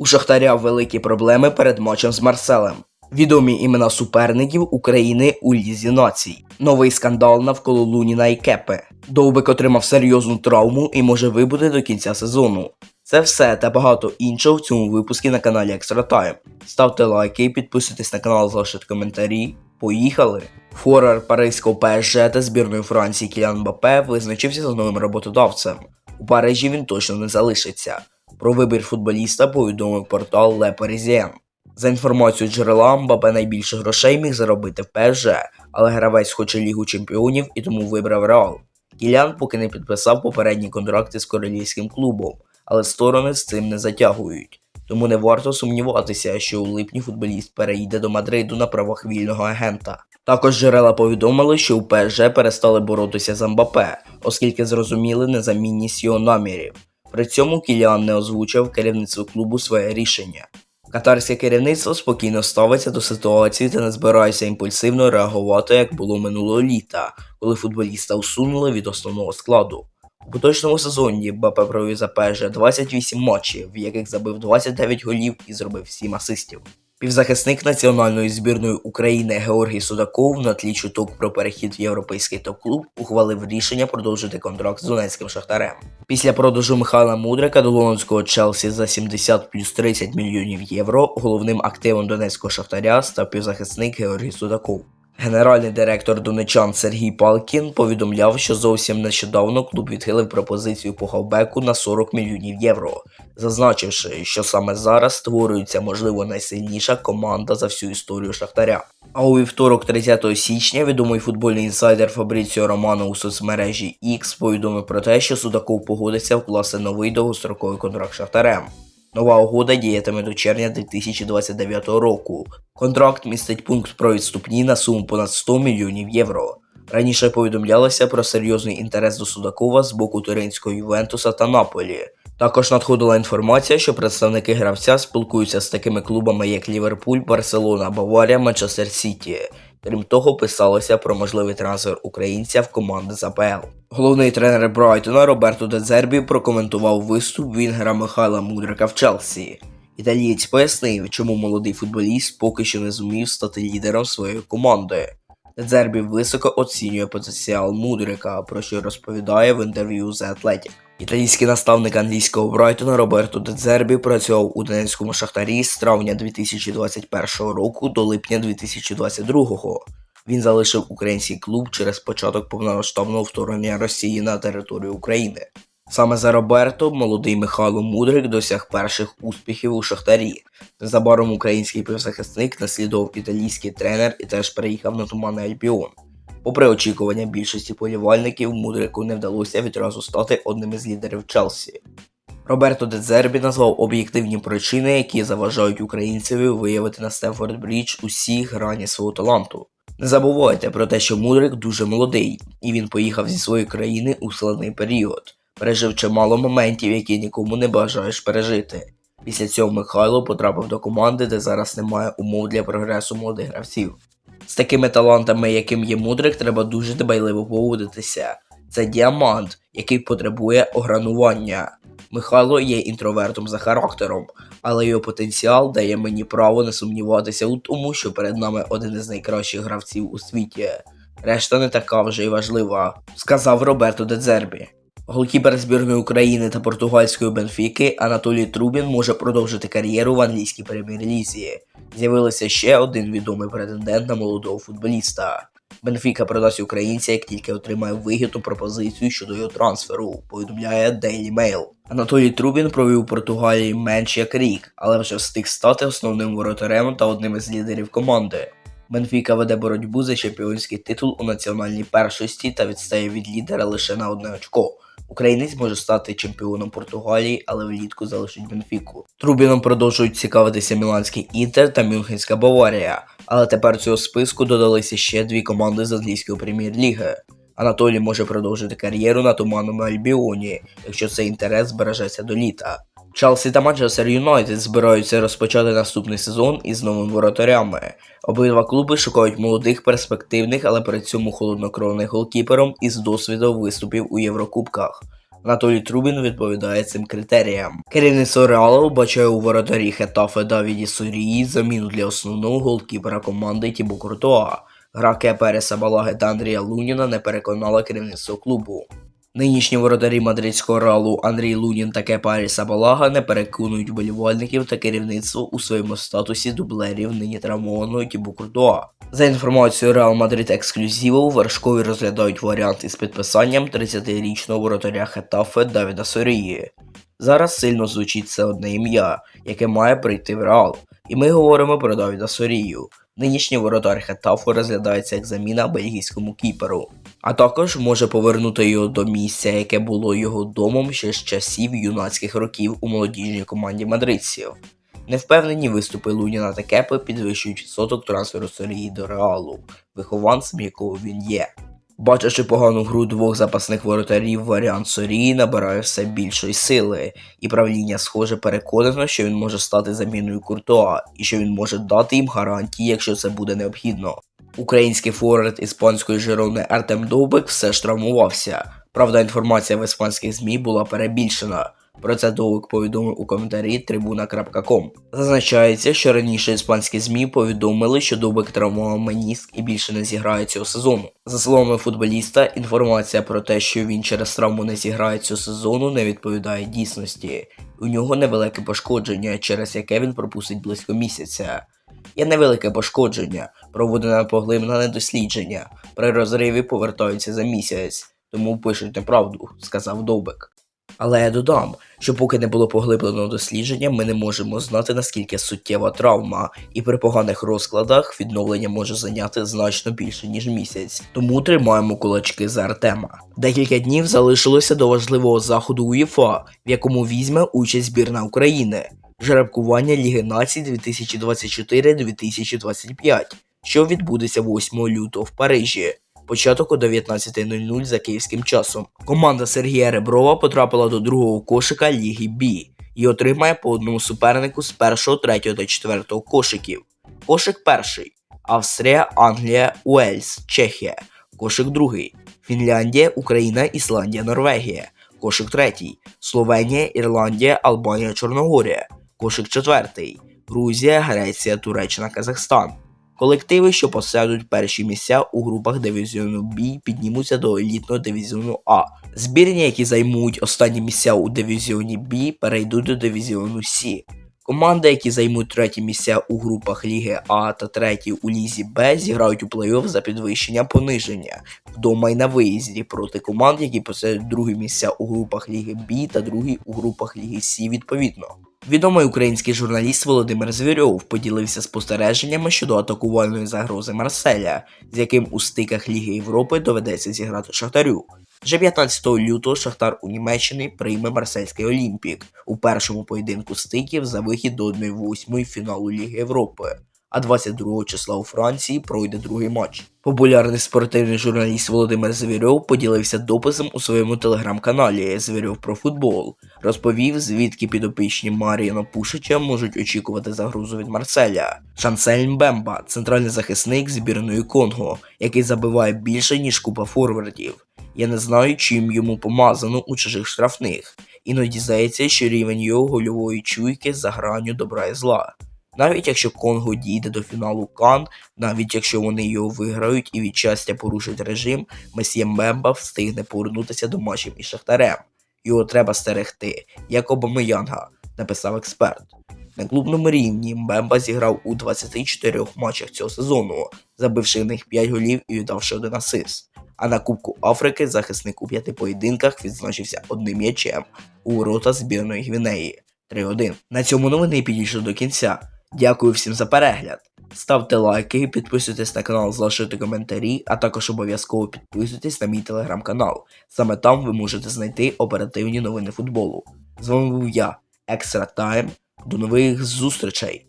У Шахтаря великі проблеми перед матчем з Марселем. Відомі імена суперників України у Лізі націй. Новий скандал навколо Луніна і Кепе. Довбик отримав серйозну травму і може вибути до кінця сезону. Це все та багато іншого в цьому випуску на каналі Extra Time. Ставте лайки, підписуйтесь на канал, залишайте коментарі. Поїхали! Форер паризького ПСЖ та збірної Франції Кілян Мбаппе визначився з новим роботодавцем. У Парижі він точно не залишиться. Про вибір футболіста повідомив портал Le Parisien. За інформацією джерела, Мбаппе найбільше грошей міг заробити в ПСЖ, але гравець хоче Лігу чемпіонів і тому вибрав Реал. Кілян поки не підписав попередні контракти з королівським клубом, але сторони з цим не затягують. Тому не варто сумніватися, що у липні футболіст переїде до Мадриду на правах вільного агента. Також джерела повідомили, що у ПСЖ перестали боротися за Мбаппе, оскільки зрозуміли незамінність його намірів. При цьому Кіліан не озвучив керівництву клубу своє рішення. Катарське керівництво спокійно ставиться до ситуації та не збирається імпульсивно реагувати, як було минулого літа, коли футболіста усунули від основного складу. У поточному сезоні Бапе провів за ПЖ 28 матчів, в яких забив 29 голів і зробив 7 асистів. Півзахисник національної збірної України Георгій Судаков на тлі чуток про перехід в європейський топ-клуб ухвалив рішення продовжити контракт з Донецьким Шахтарем. Після продажу Михайла Мудрика до лондонського Челсі за 70 плюс 30 мільйонів євро головним активом Донецького Шахтаря став півзахисник Георгій Судаков. Генеральний директор донечан Сергій Палкін повідомляв, що зовсім нещодавно клуб відхилив пропозицію по хавбеку на 40 мільйонів євро, зазначивши, що саме зараз створюється можливо найсильніша команда за всю історію Шахтаря. А у вівторок, 30 січня, відомий футбольний інсайдер Фабріціо Романо у соцмережі X повідомив про те, що Судаков погодиться вкласти новий довгостроковий контракт Шахтарем. Нова угода діятиме до червня 2029 року. Контракт містить пункт про відступні на суму понад 100 мільйонів євро. Раніше повідомлялося про серйозний інтерес до Судакова з боку туринського Ювентуса та Наполі. Також надходила інформація, що представники гравця спілкуються з такими клубами, як Ліверпуль, Барселона, Баварія, Манчестер Сіті. Крім того, писалося про можливий трансфер українця в команди з АПЛ. Головний тренер Брайтона Роберто Дезербі прокоментував виступ Вінгера Михайла Мудрика в Челсі. Італієць пояснив, чому молодий футболіст поки що не зумів стати лідером своєї команди. Дезербі високо оцінює потенціал Мудрика, про що розповідає в інтерв'ю The Athletic. Італійський наставник англійського Брайтона Роберто Дезербі працював у Донецькому шахтарі з травня 2021 року до липня 2022. Він залишив український клуб через початок повномасштабного вторгнення Росії на територію України. Саме за Роберто молодий Михайло Мудрик досяг перших успіхів у Шахтарі. Незабаром український півзахисник наслідував італійський тренер і теж переїхав на Туманний Альбіон. Попри очікування більшості полівальників, Мудрику не вдалося відразу стати одним із лідерів Челсі. Роберто Дезербі назвав об'єктивні причини, які заважають українцеві виявити на Стемфорд Брідж усі грані свого таланту. Не забувайте про те, що Мудрик дуже молодий, і він поїхав зі своєї країни у складний період, пережив чимало моментів, які нікому не бажаєш пережити. Після цього Михайло потрапив до команди, де зараз немає умов для прогресу молодих гравців. З такими талантами, яким є Мудрик, треба дуже дбайливо поводитися. Це діамант, який потребує огранування. Михайло є інтровертом за характером, але його потенціал дає мені право не сумніватися у тому, що перед нами один із найкращих гравців у світі. Решта не така вже й важлива, сказав Роберто Дедзербі. Голкіпер збірної України та португальської Бенфіки Анатолій Трубін може продовжити кар'єру в англійській прем'єр-лізі. З'явилося ще один відомий претендент на молодого футболіста. Бенфіка продасть українця, як тільки отримає вигідну пропозицію щодо його трансферу, повідомляє Daily Mail. Анатолій Трубін провів у Португалії менш як рік, але вже встиг стати основним воротарем та одним із лідерів команди. Бенфіка веде боротьбу за чемпіонський титул у національній першості та відстає від лідера лише на одне очко. Українець може стати чемпіоном Португалії, але влітку залишить Бенфіку. Трубіном продовжують цікавитися Міланський Інтер та Мюнхенська Баварія, але тепер цього списку додалися ще дві команди з англійської прем'єр-ліги. Анатолій може продовжити кар'єру на туманному Альбіоні, якщо цей інтерес збережеться до літа. Челсі та Манчестер Юнайтед збираються розпочати наступний сезон із новими воротарями. Обидва клуби шукають молодих, перспективних, але при цьому холоднокровних голкіпером із досвідом виступів у Єврокубках. Анатолій Трубін відповідає цим критеріям. Керівництво Реалу вбачає у воротарі Хетафе Давіді Сурії заміну для основного голкіпера команди Тібу Куртуа. Гра Кепереса Балаги та Андрія Луніна не переконала керівництво клубу. Нинішні воротарі мадридського Реалу Андрій Лунін та Кепарі Сабалага не переконують вболівальників та керівництво у своєму статусі дублерів нині травмованого Тібу Куртуа. За інформацією Реал Мадрид Ексклюзиву, Вершкові розглядають варіант із підписанням 30-річного воротаря Хетафе Давіда Сорії. Зараз сильно звучить це одне ім'я, яке має прийти в Реал. І ми говоримо про Давіда Сорію. Нинішній воротар Хетафу розглядається як заміна бельгійському кіперу, а також може повернути його до місця, яке було його домом ще з часів юнацьких років у молодіжній команді мадридців. Невпевнені виступи Луніна та Кепи підвищують відсоток трансферу Сорії до Реалу, вихованцем якого він є. Бачачи погану гру двох запасних воротарів, варіант Сорії набирає все більшої сили, і правління схоже переконано, що він може стати заміною Куртуа, і що він може дати їм гарантії, якщо це буде необхідно. Український форвард іспанської Жирони Артем Довбик все ж травмувався. Правда, інформація в іспанських ЗМІ була перебільшена. Про це Довбик повідомив у коментарі tribuna.com. Зазначається, що раніше іспанські ЗМІ повідомили, що Довбик травмував меніск і більше не зіграє цього сезону. За словами футболіста, інформація про те, що він через травму не зіграє цього сезону, не відповідає дійсності. У нього невелике пошкодження, через яке він пропустить близько місяця. Є невелике пошкодження, проводене поглиблене дослідження. При розриві повертаються за місяць, тому пишуть неправду, сказав Довбик. Але я додам, що поки не було поглибленого дослідження, ми не можемо знати наскільки суттєва травма, і при поганих розкладах відновлення може зайняти значно більше ніж місяць. Тому тримаємо кулачки за Артема. Декілька днів залишилося до важливого заходу УЄФА, в якому візьме участь збірна України. Жеребкування Ліги націй 2024-2025, що відбудеться 8 лютого в Парижі. Початок о 19.00 за київським часом. Команда Сергія Реброва потрапила до другого кошика Ліги Бі і отримає по одному супернику з першого, третього та четвертого кошиків. Кошик перший Австрія, Англія, Уельс, Чехія. Кошик другий Фінляндія, Україна, Ісландія, Норвегія. Кошик третій Словенія, Ірландія, Албанія, Чорногорія. Кошик четвертий Грузія, Греція, Туреччина, Казахстан. Колективи, що посядуть перші місця у групах дивізіону Б, піднімуться до елітного дивізіону А. Збірні, які займуть останні місця у дивізіоні Б, перейдуть до дивізіону С. Команди, які займуть треті місця у групах Ліги А та треті у Лізі Б, зіграють у плей-офф за підвищення пониження вдома й на виїзді проти команд, які посядуть другі місця у групах Ліги Б та другі у групах Ліги С відповідно. Відомий український журналіст Володимир Звірьов поділився спостереженнями щодо атакувальної загрози Марселя, з яким у стиках Ліги Європи доведеться зіграти Шахтарю. Вже 15 лютого Шахтар у Німеччині прийме Марсельський Олімпік у першому поєдинку стиків за вихід до 1-8 фіналу Ліги Європи. А 22 числа у Франції пройде другий матч. Популярний спортивний журналіст Володимир Звірьов поділився дописом у своєму телеграм-каналі Звірьов про футбол. Розповів, звідки підопічні Маріана Пушича можуть очікувати загрозу від Марселя. Шансель Мбемба, центральний захисник збірної Конго, який забиває більше ніж купа форвардів. Я не знаю, чим йому помазано у чужих штрафних. Іноді здається, що рівень його гольової чуйки за гранню добра і зла. Навіть якщо Конго дійде до фіналу Кан, навіть якщо вони його виграють і від щастя порушать режим, Месьє Мбемба встигне повернутися до матчів із Шахтарем. Його треба стерегти, як Обамеянга, написав експерт. На клубному рівні Мбемба зіграв у 24 матчах цього сезону, забивши в них 5 голів і віддавши один асист. А на Кубку Африки захисник у п'яти поєдинках відзначився одним м'ячем у ворота збірної Гвінеї 3-1. На цьому новини підійшли до кінця. Дякую всім за перегляд. Ставте лайки, підписуйтесь на канал, залишайте коментарі, а також обов'язково підписуйтесь на мій телеграм-канал. Саме там ви можете знайти оперативні новини футболу. З вами був я, Екстра Тайм. До нових зустрічей!